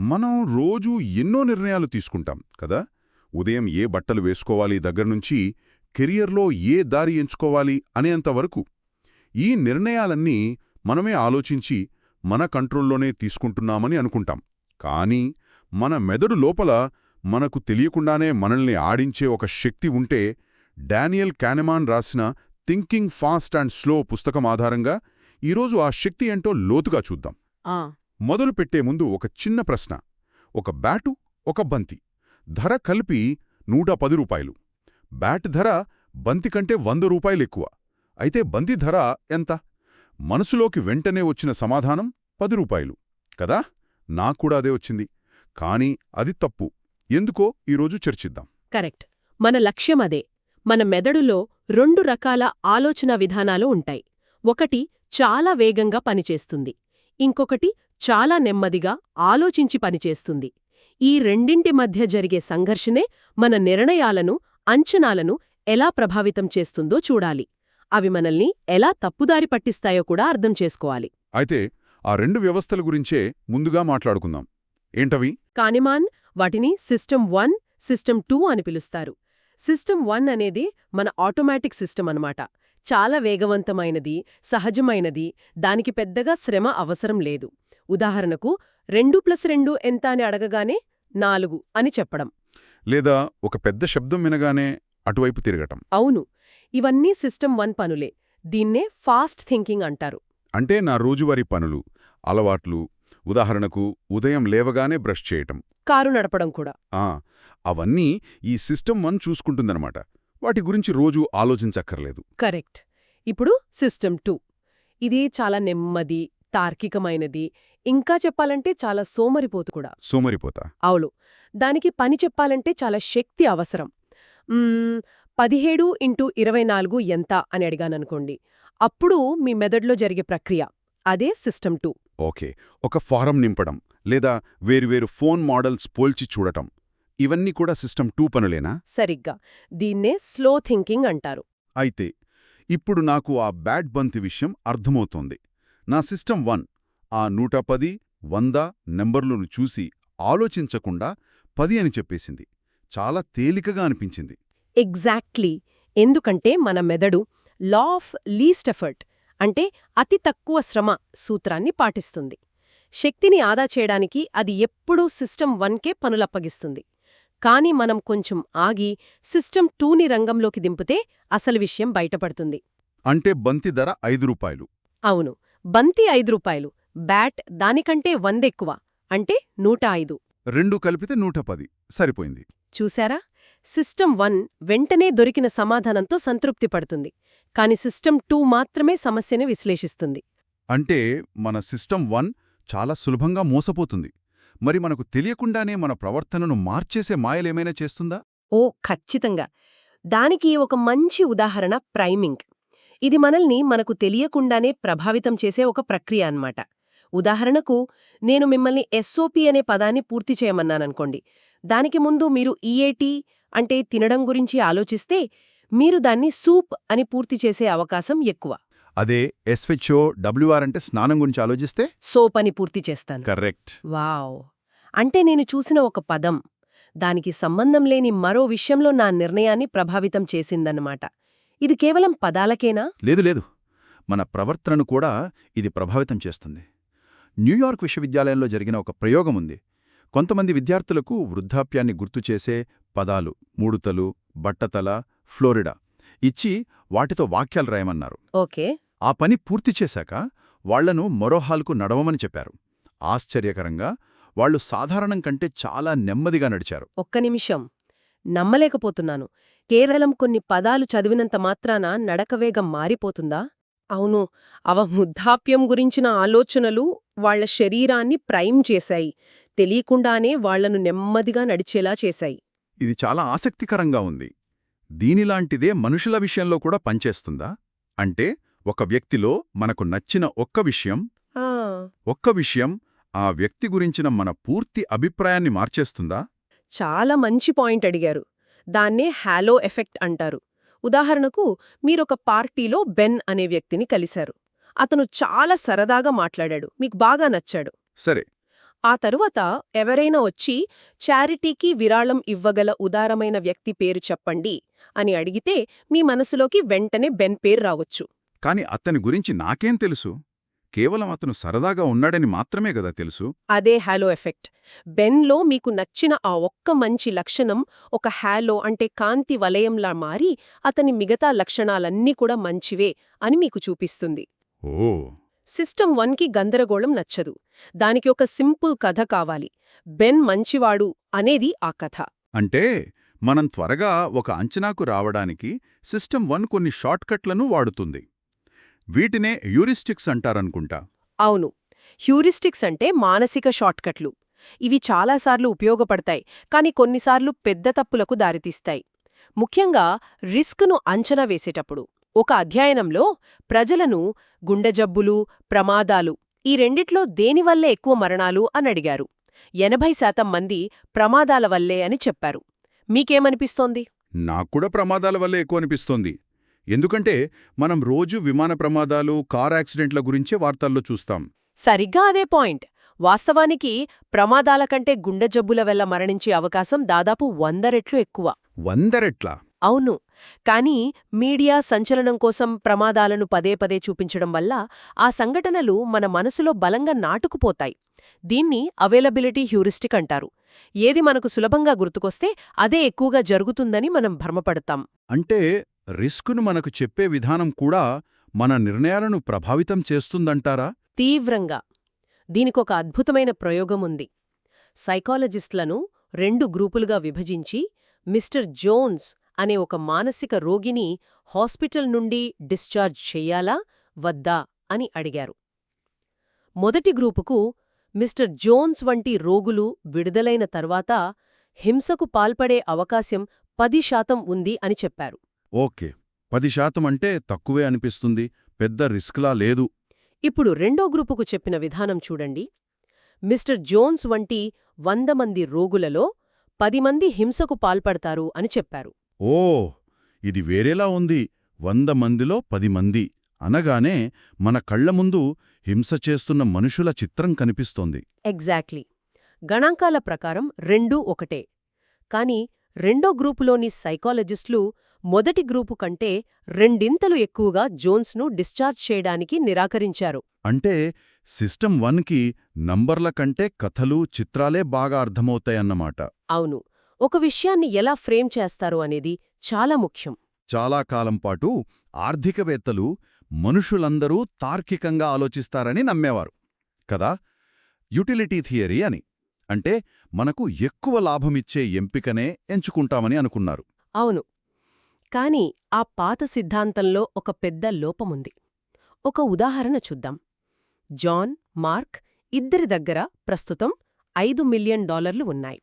మనం రోజూ ఎన్నో నిర్ణయాలు తీసుకుంటాం కదా? ఉదయం ఏ బట్టలు వేసుకోవాలి దగ్గర్నుంచి కెరియర్లో ఏ దారి ఎంచుకోవాలి అనేంతవరకు ఈ నిర్ణయాలన్నీ మనమే ఆలోచించి మన కంట్రోల్లోనే తీసుకుంటున్నామని అనుకుంటాం. కానీ మన మెదడు లోపల మనకు తెలియకుండానే మనల్ని ఆడించే ఒక శక్తి ఉంటే డానియల్ క్యానెమాన్ రాసిన థింకింగ్ ఫాస్ట్ అండ్ స్లో పుస్తకం ఆధారంగా ఈరోజు ఆ శక్తి ఏంటో లోతుగా చూద్దాం. మొదలు పెట్టే ముందు ఒక చిన్న ప్రశ్న. ఒక బ్యాటు ఒక బంతి. ధర కలిపి నూట పది రూపాయలు. బ్యాట్ ధర బంతి కంటే వంద రూపాయలు ఎక్కువ. అయితే బంతి ధర ఎంత? మనసులోకి వెంటనే వచ్చిన సమాధానం పది రూపాయలు. కదా? నాక్కూడా అదే వచ్చింది. కానీ అది తప్పు. ఎందుకో ఈరోజు చర్చిద్దాం. కరెక్ట్. మన లక్ష్యం అదే. మన మెదడులో రెండు రకాల ఆలోచన విధానాలు ఉంటాయి. ఒకటి చాలా వేగంగా పనిచేస్తుంది. ఇంకొకటి చాలా నెమ్మదిగా ఆలోచించి పనిచేస్తుంది. ఈ రెండింటి మధ్య జరిగే సంఘర్షణే మన నిర్ణయాలను అంచనాలను ఎలా ప్రభావితం చేస్తుందో చూడాలి. అవి మనల్ని ఎలా తప్పుదారి పట్టిస్తాయో కూడా అర్థం చేసుకోవాలి. అయితే ఆ రెండు వ్యవస్థల గురించే ముందుగా మాట్లాడుకుందాం. ఏంటవి? కానిమాన్ వాటిని సిస్టమ్ వన్ సిస్టమ్ టూ అని పిలుస్తారు. సిస్టమ్ వన్ అనేది మన ఆటోమేటిక్ సిస్టమ్ అన్నమాట. చాలా వేగవంతమైనది సహజమైనది దానికి పెద్దగా శ్రమ అవసరం లేదు. ఉదాహరణకు రెండు ప్లస్ రెండు ఎంత అని అడగగానే నాలుగు అని చెప్పడం. లేదా ఒక పెద్ద శబ్దం వినగానే అటువైపు తిరగటం. అవును. ఇవన్నీ సిస్టమ్ వన్ పనులే. దీన్నే ఫాస్ట్ థింకింగ్ అంటారు. అంటే నా రోజువారీ పనులు అలవాట్లు ఉదాహరణకు ఉదయం లేవగానే బ్రష్ చేయటం. కారు నడపడం కూడా. ఆ! అవన్నీ ఈ సిస్టమ్ వన్ చూసుకుంటుందన్నమాట. వాటి గురించి రోజూ ఆలోచించక్కర్లేదు. కరెక్ట్. ఇప్పుడు సిస్టమ్ టూ. ఇది చాలా నెమ్మది తార్కికమైనది ఇంకా చెప్పాలంటే చాలా సోమరిపోతు కూడా. సోమరిపోతా? అవును. దానికి పని చెప్పాలంటే చాలా శక్తి అవసరం. పదిహేడు ఇంటూ ఇరవై నాలుగు ఎంత అని అడిగాననుకోండి. అప్పుడు మీ మెదడులో జరిగే ప్రక్రియ అదే సిస్టమ్ టూ. ఓకే. ఒక ఫారం నింపడం లేదా వేరువేరు ఫోన్ మోడల్స్ పోల్చి చూడటం ఇవన్నీ కూడా సిస్టమ్ టూ పనులేనా? సరిగ్గా. దీన్నే స్లో థింకింగ్ అంటారు. అయితే ఇప్పుడు నాకు ఆ బ్యాట్ బంతి విషయం అర్థమవుతోంది. నా సిస్టమ్ వన్ ఆ నూట పది వంద నెంబర్లను చూసి ఆలోచించకుండా పది అని చెప్పేసింది. చాలా తేలికగా అనిపించింది. ఎగ్జాక్ట్లీ. ఎందుకంటే మన మెదడు లా ఆఫ్ లీస్ట్ ఎఫర్ట్ అంటే అతి తక్కువ శ్రమ సూత్రాన్ని పాటిస్తుంది. శక్తిని ఆదా చేయడానికి అది ఎప్పుడూ సిస్టమ్ వన్కే పనులప్పగిస్తుంది. కానీ మనం కొంచెం ఆగి సిస్టమ్ టూని రంగంలోకి దింపితే అసలు విషయం బయటపడుతుంది. అంటే బంతి ధర ఐదు రూపాయలు. అవును బంతి ఐదు రూపాయలు బ్యాట్ దానికంటే వందెక్కువ అంటే నూట ఐదు. రెండు కలిపితే నూట పది సరిపోయింది. చూశారా? సిస్టమ్ వన్ వెంటనే దొరికిన సమాధానంతో సంతృప్తి పడుతుంది కాని సిస్టమ్ టూ మాత్రమే సమస్యని విశ్లేషిస్తుంది. అంటే మన సిస్టమ్ వన్ చాలా సులభంగా మోసపోతుంది. మరి మనకు తెలియకుండానే మన ప్రవర్తనను మార్చేసే మాయలేమైనా చేస్తుందా? ఓ ఖచ్చితంగా. దానికి ఒక మంచి ఉదాహరణ ప్రైమింగ్. ఇది మనల్ని మనకు తెలియకుండానే ప్రభావితం చేసే ఒక ప్రక్రియ అన్నమాట. ఉదాహరణకు నేను మిమ్మల్ని ఎస్ఓపి అనే పదాన్ని పూర్తి చేయమన్నాననుకోండి. దానికి ముందు మీరు ఈఏటి అంటే తినడం గురించి ఆలోచిస్తే మీరు దాన్ని సూప్ అని పూర్తి చేసే అవకాశం ఎక్కువ. అదే ఎస్హెచ్ఓ డబ్ల్యూఆర్ అంటే స్నానం గురించి ఆలోచిస్తే? సోప్ అని పూర్తి చేస్తాను. కరెక్ట్. వావ్. అంటే నేను చూసిన ఒక పదం. దానికి సంబంధం లేని మరో విషయంలో నా నిర్ణయాన్ని ప్రభావితం చేసిందన్నమాట. ఇది కేవలం పదాలకేనా? లేదు లేదు. మన ప్రవర్తనను కూడా ఇది ప్రభావితం చేస్తుంది. న్యూయార్క్ విశ్వవిద్యాలయంలో జరిగిన ఒక ప్రయోగం ఉంది. కొంతమంది విద్యార్థులకు వృద్ధాప్యాన్ని గుర్తుచేసే పదాలు మూడుతలు బట్టతల ఫ్లోరిడా. ఇచ్చి వాటితో వాక్యాలు రాయమన్నారు. ఓకే. ఆ పని పూర్తి చేశాక వాళ్ళను మరో హాల్కు నడవమని చెప్పారు. ఆశ్చర్యకరంగా వాళ్ళు సాధారణం కంటే చాలా నెమ్మదిగా నడిచారు. ఒక్క నిమిషం. నమ్మలేకపోతున్నాను. కేవలం కొన్ని పదాలు చదివినంత మాత్రాన నడకవేగం మారిపోతుందా? అవును. అవ వృద్ధాప్యం గురించిన ఆలోచనలు వాళ్ళ శరీరాన్ని ప్రైమ్ చేశాయి. తెలియకుండానే వాళ్ళను నెమ్మదిగా నడిచేలా చేశాయి. ఇది చాలా ఆసక్తికరంగా ఉంది. దీనిలాంటిదే మనుషుల విషయంలో కూడా పనిచేస్తుందా? అంటే ఒక వ్యక్తిలో మనకు నచ్చిన ఒక్క విషయం ఒక్క విషయం ఆ వ్యక్తి గురించిన మన పూర్తి అభిప్రాయాన్ని మార్చేస్తుందా? చాలా మంచి పాయింట్ అడిగారు. దాన్నే హ్యాలో ఎఫెక్ట్ అంటారు. ఉదాహరణకు మీరొక పార్టీలో బెన్ అనే వ్యక్తిని కలిశారు. అతను చాలా సరదాగా మాట్లాడాడు. మీకు బాగా నచ్చాడు. సరే ఆ తరువాత ఎవరైనా వచ్చి చారిటీకి విరాళం ఇవ్వగల ఉదారమైన వ్యక్తి పేరు చెప్పండి అని అడిగితే మీ మనసులోకి వెంటనే బెన్ పేరు రావచ్చు. కాని అతని గురించి నాకేం తెలుసు? కేవలం అతను సరదాగా ఉన్నాడని మాత్రమే గదా తెలుసు? అదే హాలో ఎఫెక్ట్. బెన్లో మీకు నచ్చిన ఆ ఒక్క మంచి లక్షణం ఒక హాలో అంటే కాంతి వలయంలా మారి అతని మిగతా లక్షణాలన్నీ కూడా మంచివే అని మీకు చూపిస్తుంది. ఓ! సిస్టమ్ వన్కి గందరగోళం నచ్చదు. దానికి ఒక సింపుల్ కథ కావాలి. బెన్ మంచివాడు అనేది ఆ కథ. అంటే మనం త్వరగా ఒక అంచనాకు రావడానికి సిస్టమ్ వన్ కొన్ని షార్ట్కట్లను వాడుతుంది. వీటినే యూరిస్టిక్స్ అంటారనుకుంటా. అవును. హ్యూరిస్టిక్స్ అంటే మానసిక షార్ట్కట్లు ఇవి చాలాసార్లు ఉపయోగపడతాయి కానీ కొన్నిసార్లు పెద్ద తప్పులకు దారితీస్తాయి. ముఖ్యంగా రిస్క్ను అంచనా వేసేటప్పుడు. ఒక అధ్యయనంలో ప్రజలను గుండె జబ్బులు ప్రమాదాలు ఈ రెండిట్లో దేనివల్లే ఎక్కువ మరణాలు అని అడిగారు. ఎనభై శాతం మంది ప్రమాదాల వల్లే అని చెప్పారు. మీకేమనిపిస్తోంది? నాక్కూడా ప్రమాదాల వల్లే ఎక్కువ అనిపిస్తోంది ఎందుకంటే మనం రోజు విమాన ప్రమాదాలు కార్ యాక్సిడెంట్ల గురించే వార్తల్లో చూస్తాం. సరిగ్గా అదే పాయింట్. వాస్తవానికి ప్రమాదాల కంటే గుండె జబ్బుల వల్ల మరణించే అవకాశం దాదాపు వంద రెట్లు ఎక్కువ. వందరెట్లా అవును. కానీ మీడియా సంచలనం కోసం ప్రమాదాలను పదే పదే చూపించడం వల్ల ఆ సంఘటనలు మన మనసులో బలంగా నాటుకుపోతాయి. దీన్ని అవైలబిలిటీ హ్యూరిస్టిక్ అంటారు. ఏది మనకు సులభంగా గుర్తుకొస్తే అదే ఎక్కువగా జరుగుతుందని మనం భ్రమపడతాం. అంటే రిస్కును మనకు చెప్పే విధానం కూడా మన నిర్ణయాలను ప్రభావితం చేస్తుందంటారా? తీవ్రంగా. దీనికొక అద్భుతమైన ప్రయోగం ఉంది. సైకాలజిస్టులను రెండు గ్రూపులుగా విభజించి మిస్టర్ జోన్స్ అనే ఒక మానసిక రోగిని హాస్పిటల్ నుండి డిశ్చార్జ్ చెయ్యాలా వద్దా అని అడిగారు. మొదటి గ్రూపుకు మిస్టర్ జోన్స్ వంటి రోగులు విడుదలైన తర్వాత హింసకు పాల్పడే అవకాశం పది శాతం ఉంది అని చెప్పారు. ఓకే పది శాతం అంటే తక్కువే అనిపిస్తుంది పెద్ద రిస్క్లా లేదు. ఇప్పుడు రెండో గ్రూపుకు చెప్పిన విధానం చూడండి. మిస్టర్ జోన్స్ వంటి వంద మంది రోగులలో పది మంది హింసకు పాల్పడతారు అని చెప్పారు. ఓ ఇది వేరేలా ఉంది. వంద మందిలో పది మంది. అనగానే మన కళ్ళ ముందు హింస చేస్తున్న మనుషుల చిత్రం కనిపిస్తోంది. ఎగ్జాక్ట్లీ. గణాంకాల ప్రకారం రెండూ ఒకటే. కాని రెండో గ్రూపులోని సైకాలజిస్టులు మొదటి గ్రూపు కంటే రెండింతలు ఎక్కువగా జోన్స్ను డిశ్చార్జ్ చేయడానికి నిరాకరించారు. అంటే సిస్టమ్ వన్కి నంబర్ల కంటే కథలు చిత్రాలే బాగా అర్థమవుతాయన్నమాట. అవును. ఒక విషయాన్ని ఎలా ఫ్రేమ్ చేస్తారు అనేది చాలా ముఖ్యం. చాలా కాలం పాటు ఆర్థికవేత్తలు మనుషులందరూ తార్కికంగా ఆలోచిస్తారని నమ్మేవారు. కదా? యుటిలిటీ థియరీ అని. అంటే మనకు ఎక్కువ లాభమిచ్చే ఎంపికనే ఎంచుకుంటామని అనుకున్నారు. అవును. కాని ఆ పాత సిద్ధాంతంలో ఒక పెద్ద లోపముంది. ఒక ఉదాహరణ చూద్దాం. జాన్ మార్క్ ఇద్దరి దగ్గర ప్రస్తుతం ఐదు మిలియన్ డాలర్లు ఉన్నాయి.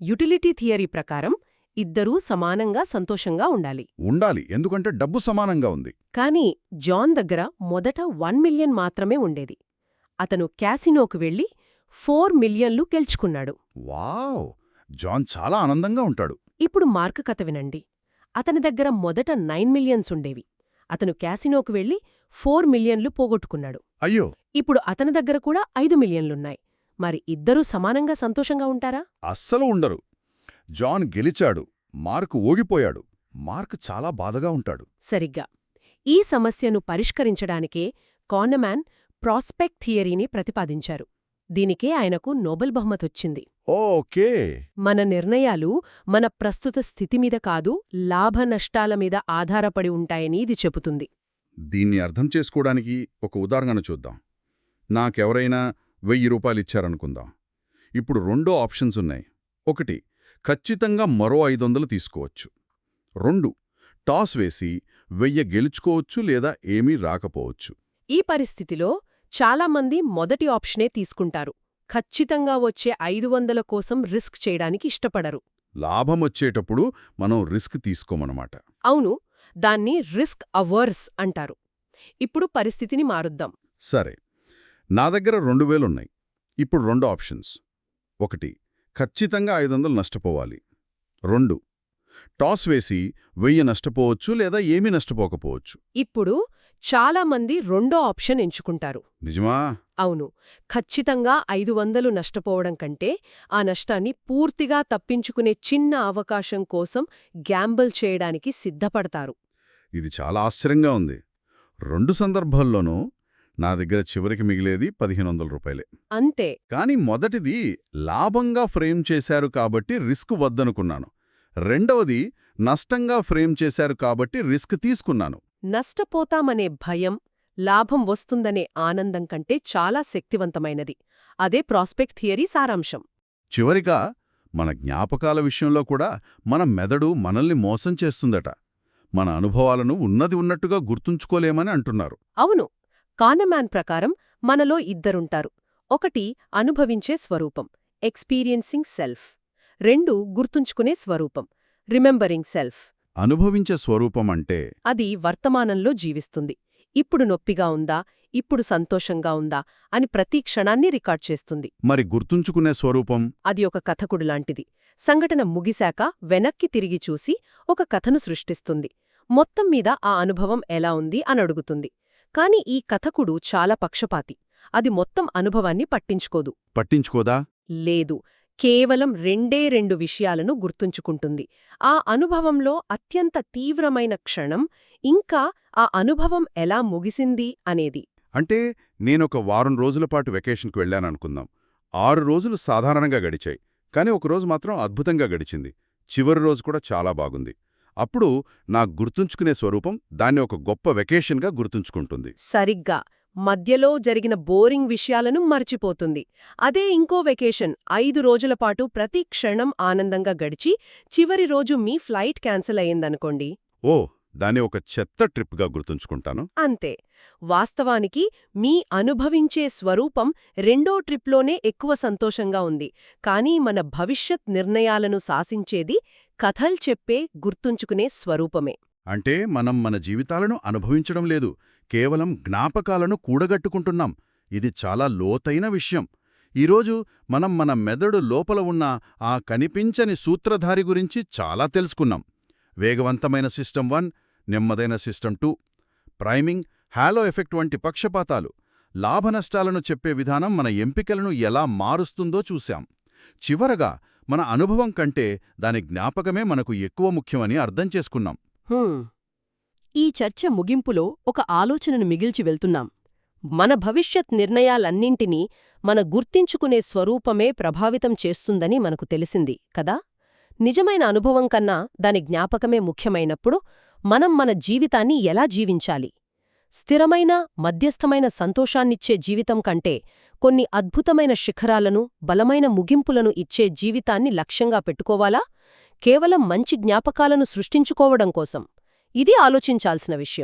యుటిలిటీ థియరీ ప్రకారం ఇద్దరూ సమానంగా సంతోషంగా ఉండాలి. ఉండాలి. ఎందుకంటే డబ్బు సమానంగా ఉంది. కాని జాన్ దగ్గర మొదట వన్ మిలియన్ మాత్రమే ఉండేది. అతను క్యాసినోకు వెళ్ళి ఫోర్ మిలియన్లు గెలుచుకున్నాడు. వావ్! జాన్ చాలా ఆనందంగా ఉంటాడు. ఇప్పుడు మార్క్ కథ వినండి. అతని దగ్గర మొదట నైన్ మిలియన్స్ ఉండేవి. అతను క్యాసినోకు వెళ్ళి ఫోర్ మిలియన్లు పోగొట్టుకున్నాడు. అయ్యో! ఇప్పుడు అతని దగ్గర కూడా ఐదు మిలియన్లున్నాయి. మరి ఇద్దరూ సమానంగా సంతోషంగా ఉంటారా? అస్సలు ఉండరు. జాన్ గెలిచాడు. మార్క్ ఓగిపోయాడు మార్క్ చాలా బాధగా ఉంటాడు. సరిగ్గా. ఈ సమస్యను పరిష్కరించడానికే కానమాన్ ప్రాస్పెక్ట్ థియరీని ప్రతిపాదించారు. దీనికే ఆయనకు నోబెల్ బహుమతొచ్చింది ఓకే. మన నిర్ణయాలు మన ప్రస్తుత స్థితి మీద కాదు లాభ నష్టాల మీద ఆధారపడి ఉంటాయని ఇది చెబుతుంది. దీన్ని అర్థం చేసుకోవడానికి ఒక ఉదాహరణ చూద్దాం. నాకెవరైనా వెయ్యి రూపాయలిచ్చారనుకుందాం. ఇప్పుడు రెండో ఆప్షన్స్ ఉన్నాయి. ఒకటి ఖచ్చితంగా మరో ఐదొందలు తీసుకోవచ్చు. రెండు టాస్ వేసి వెయ్య గెలుచుకోవచ్చు లేదా ఏమీ రాకపోవచ్చు. ఈ పరిస్థితిలో చాలామంది మొదటి ఆప్షనే తీసుకుంటారు. ఖచ్చితంగా వచ్చే ఐదు వందల కోసం రిస్క్ చేయడానికి ఇష్టపడరు. లాభమొచ్చేటప్పుడు మనం రిస్క్ తీసుకోమన్నమాట. అవును దాన్ని రిస్క్ అవర్స్ అంటారు. ఇప్పుడు పరిస్థితిని మారుద్దాం. సరే నా దగ్గర రెండు వేలున్నాయి. ఇప్పుడు రెండు ఆప్షన్స్. ఒకటి ఖచ్చితంగా ఐదు వందలు నష్టపోవాలి. రెండు టాస్ వేసి వెయ్యి నష్టపోవచ్చు లేదా ఏమీ నష్టపోకపోవచ్చు. ఇప్పుడు చాలామంది రెండో ఆప్షన్ ఎంచుకుంటారు. నిజమా? అవును. ఖచ్చితంగా ఐదు వందలు నష్టపోవడం కంటే ఆ నష్టాన్ని పూర్తిగా తప్పించుకునే చిన్న అవకాశం కోసం గ్యాంబుల్ చేయడానికి సిద్ధపడతారు. ఇది చాలా ఆశ్చర్యంగా ఉంది. రెండు సందర్భాల్లోనూ నా దగ్గర చివరికి మిగిలేది పదిహేను వందల రూపాయలే. అంతే. కానీ మొదటిది లాభంగా ఫ్రేమ్ చేశారు కాబట్టి రిస్క్ వద్దనుకున్నాను. రెండవది నష్టంగా ఫ్రేమ్ చేశారు కాబట్టి రిస్క్ తీసుకున్నాను. నష్టపోతామనే భయం లాభం వస్తుందనే ఆనందం కంటే చాలా శక్తివంతమైనది. అదే ప్రాస్పెక్ట్ థియరీ సారాంశం. చివరిగా మన జ్ఞాపకాల విషయంలో కూడా మన మెదడు మనల్ని మోసం చేస్తుందట. మన అనుభవాలను ఉన్నది ఉన్నట్టుగా గుర్తుంచుకోలేమని అంటున్నారు. అవును. కానమాన్ ప్రకారం మనలో ఇద్దరుంటారు. ఒకటి అనుభవించే స్వరూపం ఎక్స్పీరియన్సింగ్ సెల్ఫ్. రెండు గుర్తుంచుకునే స్వరూపం రిమెంబరింగ్ సెల్ఫ్. అనుభవించే స్వరూపం అంటే? అది వర్తమానంలో జీవిస్తుంది. ఇప్పుడు నొప్పిగా ఉందా ఇప్పుడు సంతోషంగా ఉందా అని ప్రతి క్షణాన్ని రికార్డ్ చేస్తుంది. మరి గుర్తుంచుకునే స్వరూపం? అది ఒక కథకుడు లాంటిది. సంఘటన ముగిశాక వెనక్కి తిరిగి చూసి ఒక కథను సృష్టిస్తుంది. మొత్తం మీద ఆ అనుభవం ఎలా ఉంది అని అడుగుతుంది. కాని ఈ కథకుడు చాలా పక్షపాతి. అది మొత్తం అనుభవాన్ని పట్టించుకోదు. పట్టించుకోదా? లేదు. కేవలం రెండే రెండు విషయాలను గుర్తుంచుకుంటుంది. ఆ అనుభవంలో అత్యంత తీవ్రమైన క్షణం ఇంకా ఆ అనుభవం ఎలా ముగిసింది అనేది. అంటే నేనొక వారం రోజుల పాటు వెకేషన్కి వెళ్ళాననుకుందాం. ఆరు రోజులు సాధారణంగా గడిచాయి. కానీ ఒకరోజు మాత్రం అద్భుతంగా గడిచింది. చివరి రోజు కూడా చాలా బాగుంది. అప్పుడు నా గుర్తుంచుకునే స్వరూపం దాన్ని ఒక గొప్ప వెకేషన్గా గుర్తుంచుకుంటుంది. సరిగ్గా. మధ్యలో జరిగిన బోరింగ్ విషయాలను మర్చిపోతుంది. అదే ఇంకో వెకేషన్. ఐదు రోజుల పాటు ప్రతి క్షణం ఆనందంగా గడిచి చివరి రోజు మీ ఫ్లైట్ క్యాన్సిల్ అయ్యిందనుకోండి. ఓ దాన్ని ఒక చెత్త ట్రిప్గా గుర్తుంచుకుంటాను. అంతే. వాస్తవానికి మీ అనుభవించే స్వరూపం రెండో ట్రిప్లోనే ఎక్కువ సంతోషంగా ఉంది. కానీ మన భవిష్యత్ నిర్ణయాలను శాసించేది కథలు చెప్పే గుర్తుంచుకునే స్వరూపమే. అంటే మనం మన జీవితాలను అనుభవించడం లేదు కేవలం జ్ఞాపకాలను కూడగట్టుకుంటున్నాం. ఇది చాలా లోతైన విషయం. ఈరోజు మనం మన మెదడు లోపల ఉన్న ఆ కనిపించని సూత్రధారి గురించి చాలా తెలుసుకున్నాం. వేగవంతమైన system one నెమ్మదైన system two priming halo effect వంటి పక్షపాతాలు లాభనష్టాలను చెప్పే విధానం మన ఎంపికలను ఎలా మారుస్తుందో చూశాం. చివరగా మన అనుభవం కంటే దాని జ్ఞాపకమే మనకు ఎక్కువ ముఖ్యమని అర్థం చేసుకున్నాం. ఈ చర్చ ముగింపులో ఒక ఆలోచనను మిగిల్చి వెళ్తున్నాం. మన భవిష్యత్ నిర్ణయాలన్నింటినీ మన గుర్తించుకునే స్వరూపమే ప్రభావితం చేస్తుందని మనకు తెలిసింది కదా? నిజమైన అనుభవం కన్నా దాని జ్ఞాపకమే ముఖ్యమైనప్పుడు మనం మన జీవితాన్ని ఎలా జీవించాలి? స్థిరమైన మధ్యస్థమైన సంతోషాన్నిచ్చే జీవితం కంటే కొన్ని అద్భుతమైన శిఖరాలను బలమైన ముగింపులను ఇచ్చే జీవితాన్ని లక్ష్యంగా పెట్టుకోవాలా? కేవలం మంచి జ్ఞాపకాలను సృష్టించుకోవడం కోసం. ఇది ఆలోచించాల్సిన విషయం.